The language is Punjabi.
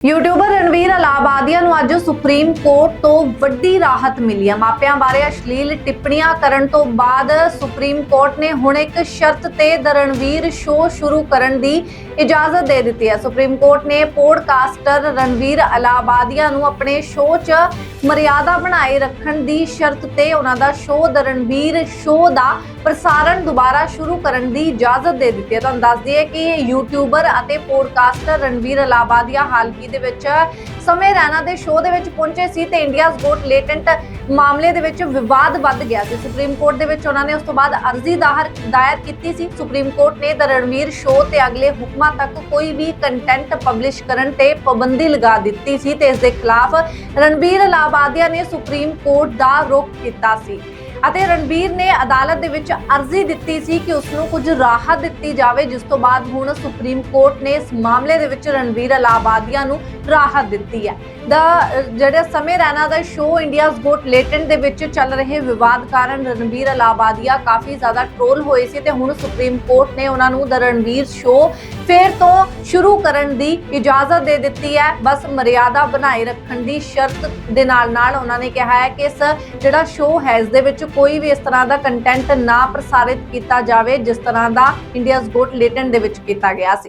ਯੂਟਿਊਬਰ ਰਣਵੀਰ ਅਲਾਬਾਦੀਆ ਨੂੰ ਅੱਜ ਸੁਪਰੀਮ ਕੋਰਟ ਤੋਂ ਵੱਡੀ ਰਾਹਤ ਮਿਲੀ ਹੈ ਮਾਪਿਆਂ ਬਾਰੇ ਅਸ਼ਲੀਲ ਟਿੱਪਣੀਆਂ ਕਰਨ ਤੋਂ ਬਾਅਦ ਸੁਪਰੀਮ ਕੋਰਟ ਨੇ ਹੁਣ ਇੱਕ ਸ਼ਰਤ ਤੇ ਦ ਰਣਵੀਰ ਸ਼ੋਅ ਸ਼ੁਰੂ ਕਰਨ ਦੀ ਇਜਾਜ਼ਤ ਦੇ ਦਿੱਤੀ ਹੈ ਸੁਪਰੀਮ ਕੋਰਟ ਨੇ ਪੋਡਕਾਸਟਰ ਰਣਵੀਰ ਅਲਾਬਾਦੀਆ ਨੂੰ ਆਪਣੇ ਸ਼ੋਅ 'ਚ ਮਰਿਆਦਾ ਬਣਾਏ ਰੱਖਣ ਦੀ ਸ਼ਰਤ ਤੇ ਉਹਨਾਂ ਦਾ ਸ਼ੋਅ ਦ ਰਣਵੀਰ ਸ਼ੋਅ ਦਾ ਪ੍ਰਸਾਰਣ ਦੁਬਾਰਾ ਸ਼ੁਰੂ ਕਰਨ ਦੀ ਇਜਾਜ਼ਤ ਦੇ ਦਿੱਤੀ ਹੈ। ਤੁਹਾਨੂੰ ਦੱਸ ਦਈਏ ਕਿ ਯੂਟਿਊਬਰ ਅਤੇ ਪੋਡਕਾਸਟਰ ਰਣਵੀਰ ਅਲਾਬਾਦੀਆ ਹਾਲ ਹੀ ਦੇ ਵਿੱਚ ਸਮੇਂ ਰੈਨਾ ਦੇ ਸ਼ੋਅ ਦੇ ਵਿੱਚ ਪਹੁੰਚੇ ਸੀ ਤੇ ਇੰਡੀਆਜ਼ ਗੋਟ ਲੇਟੈਂਟ ਮਾਮਲੇ ਦੇ ਵਿੱਚ ਵਿਵਾਦ ਵੱਧ ਗਿਆ ਸੀ। ਸੁਪਰੀਮ ਕੋਰਟ ਦੇ ਵਿੱਚ ਉਹਨਾਂ ਨੇ ਉਸ ਤੋਂ ਬਾਅਦ ਅਰਜ਼ੀ ਦਾਹਰ, ਦਾਇਰ ਕੀਤੀ ਸੀ। ਸੁਪਰੀਮ ਕੋਰਟ ਨੇ ਦ ਰਣਵੀਰ ਸ਼ੋਅ ਤੇ ਅਗਲੇ ਹੁਕਮਾਂ ਤੱਕ ਕੋਈ ਵੀ ਕੰਟੈਂਟ ਪਬਲਿਸ਼ ਕਰਨ ਤੇ ਪਾਬੰਦੀ ਲਗਾ ਦਿੱਤੀ ਸੀ ਤੇ ਇਸ ਦੇ ਖਿਲਾਫ ਰਣਵੀਰ ਅਲਾਬਾਦੀਆ ਨੇ ਸੁਪਰੀਮ ਕੋਰਟ ਦਾ ਰੁਖ ਕੀਤਾ ਸੀ ਅਤੇ ਰਣਬੀਰ ਨੇ ਅਦਾਲਤ ਦੇ ਵਿੱਚ ਅਰਜ਼ੀ ਦਿੱਤੀ ਸੀ ਕਿ ਉਸ ਨੂੰ ਕੁਝ ਰਾਹਤ ਦਿੱਤੀ ਜਾਵੇ, ਜਿਸ ਤੋਂ ਬਾਅਦ ਹੁਣ ਸੁਪਰੀਮ ਕੋਰਟ ਨੇ ਇਸ ਮਾਮਲੇ ਦੇ ਵਿੱਚ ਰਣਬੀਰ ਅਲਾਬਾਦੀਆ ਨੂੰ ਰਾਹਤ ਦਿੱਤੀ ਹੈ। ਦਾ ਜਿਹੜਾ ਸਮੇਂ ਰੈਨਾ ਦਾ ਸ਼ੋਅ ਇੰਡੀਆਜ਼ ਗੋਟ ਲੇਟੈਂਟ ਦੇ ਵਿੱਚ ਚੱਲ ਰਹੇ ਵਿਵਾਦ ਕਾਰਨ ਰਣਬੀਰ ਅਲਾਬਾਦੀਆ ਕਾਫੀ ਜ਼ਿਆਦਾ ਟ੍ਰੋਲ ਹੋਏ ਸੀ ਤੇ ਹੁਣ ਸੁਪਰੀਮ ਕੋਰਟ ਨੇ ਉਹਨਾਂ ਨੂੰ ਦ ਰਣਵੀਰ ਸ਼ੋਅ ਫੇਰ ਤੋਂ ਸ਼ੁਰੂ ਕਰਨ ਦੀ ਇਜਾਜ਼ਤ ਦੇ ਦਿੱਤੀ ਹੈ। ਬਸ ਮਰਿਆਦਾ ਬਣਾਏ ਰੱਖਣ ਦੀ ਸ਼ਰਤ ਦੇ ਨਾਲ ਨਾਲ ਉਹਨਾਂ ਨੇ ਕਿਹਾ ਹੈ ਕਿ ਇਸ ਜਿਹੜਾ ਸ਼ੋਅ ਹੈ, ਇਸ ਦੇ ਵਿੱਚ ਕੋਈ ਵੀ ਇਸ ਤਰ੍ਹਾਂ ਦਾ ਕੰਟੈਂਟ ਨਾ ਪ੍ਰਸਾਰਿਤ ਕੀਤਾ ਜਾਵੇ, ਜਿਸ ਤਰ੍ਹਾਂ ਦਾ ਇੰਡੀਆਜ਼ ਗੋਟ ਲੇਟੈਂਟ ਦੇ ਵਿੱਚ ਕੀਤਾ ਗਿਆ ਸੀ।